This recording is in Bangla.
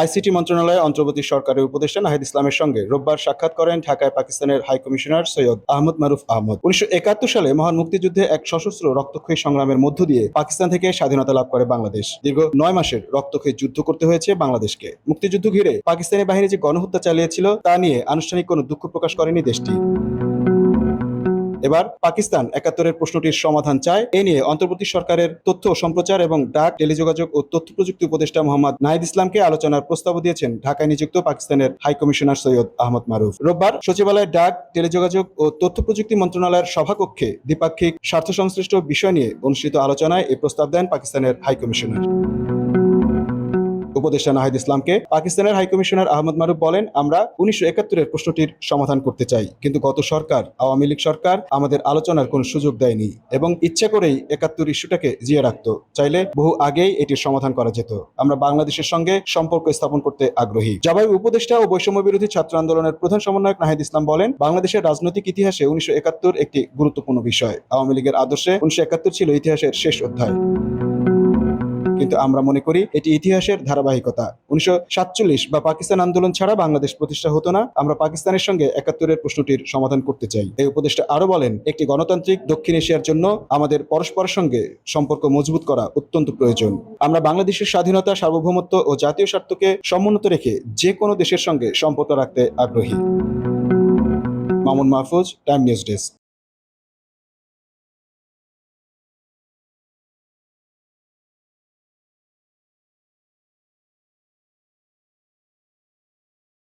আইসিটি মন্ত্রণালয়ে অন্তর্বর্তী সরকারের উপদেষ্টা নাহিদ ইসলামের সঙ্গে রোববার সাক্ষাৎ করেন ঢাকায় পাকিস্তানের হাই কমিশনার সৈয়দ আহমদ মারুফ আহমদ। উনিশশো একাত্তর সালে মহান মুক্তিযুদ্ধে এক সশস্ত্র রক্তক্ষয়ী সংগ্রামের মধ্য দিয়ে পাকিস্তান থেকে স্বাধীনতা লাভ করে বাংলাদেশ। দীর্ঘ নয় মাসের রক্তক্ষয়ী যুদ্ধ করতে হয়েছে বাংলাদেশকে। মুক্তিযুদ্ধ ঘিরে পাকিস্তানি বাহিনী যে গণহত্যা চালিয়েছিল তা নিয়ে আনুষ্ঠানিক কোনো দুঃখ প্রকাশ করেনি দেশটি। এবার পাকিস্তান একাত্তরের প্রশ্নটির সমাধান চায়। এ নিয়ে অন্তর্বর্তী সরকারের তথ্য সম্প্রচার এবং ডাক, টেলিযোগাযোগ ও তথ্য প্রযুক্তি উপদেষ্টা মোহাম্মদ নাহিদ ইসলামকে আলোচনার প্রস্তাব দিয়েছেন ঢাকায় নিযুক্ত পাকিস্তানের হাই কমিশনার সৈয়দ আহমদ মারুফ। রোববার সচিবালয়ের ডাক, টেলিযোগাযোগ ও তথ্য প্রযুক্তি মন্ত্রণালয়ের সভাকক্ষে দ্বিপাক্ষিক স্বার্থ সংশ্লিষ্ট বিষয় নিয়ে অনুষ্ঠিত আলোচনায় এই প্রস্তাব দেন পাকিস্তানের হাই কমিশনার। উপদেষ্টা নাহিদ ইসলামকে পাকিস্তানের হাইকমিশনার আহমদ মারুফ বলেন, আমরা উনিশশো একাত্তরের প্রশ্নটির সমাধান করতে চাই। কিন্তু গত সরকার, আওয়ামী লীগ সরকার আমাদের আলোচনার কোনো সুযোগ দেয়নি এবং ইচ্ছা করেই একাত্তর ইস্যুটাকে জিয়ে রাখত। চাইলে বহু আগেই এটির সমাধান করা যেত। আমরা বাংলাদেশের সঙ্গে সম্পর্ক স্থাপন করতে আগ্রহী। জবাই উপদেষ্টা ও বৈষম্য বিরোধী ছাত্র আন্দোলনের প্রধান সমন্বয়ক নাহিদ ইসলাম বলেন, বাংলাদেশের রাজনৈতিক ইতিহাসে উনিশশো একাত্তর একটি গুরুত্বপূর্ণ বিষয়। আওয়ামী লীগের আদর্শে উনিশশো একাত্তর ছিল ইতিহাসের শেষ অধ্যায়। কিন্তু আমরা মনে করি এটি ইতিহাসের ধারাবাহিকতা। উনিশশো সাতচল্লিশ বা পাকিস্তান আন্দোলন ছাড়া বাংলাদেশ প্রতিষ্ঠা হতো না, আমরা পাকিস্তানের সঙ্গে একাত্তরের প্রশ্নটির সমাধান করতে চাই। এই উপদেষ্টা আরও বলেন, একটি গণতান্ত্রিক দক্ষিণ এশিয়ার জন্য আমাদের পরস্পরের সঙ্গে সম্পর্ক মজবুত করা অত্যন্ত প্রয়োজন। আমরা বাংলাদেশের স্বাধীনতা, সার্বভৌমত্ব ও জাতীয় স্বার্থকে সমুন্নত রেখে যে কোনো দেশের সঙ্গে সম্পর্ক রাখতে আগ্রহী। Mamun Mahfuz, time news desk.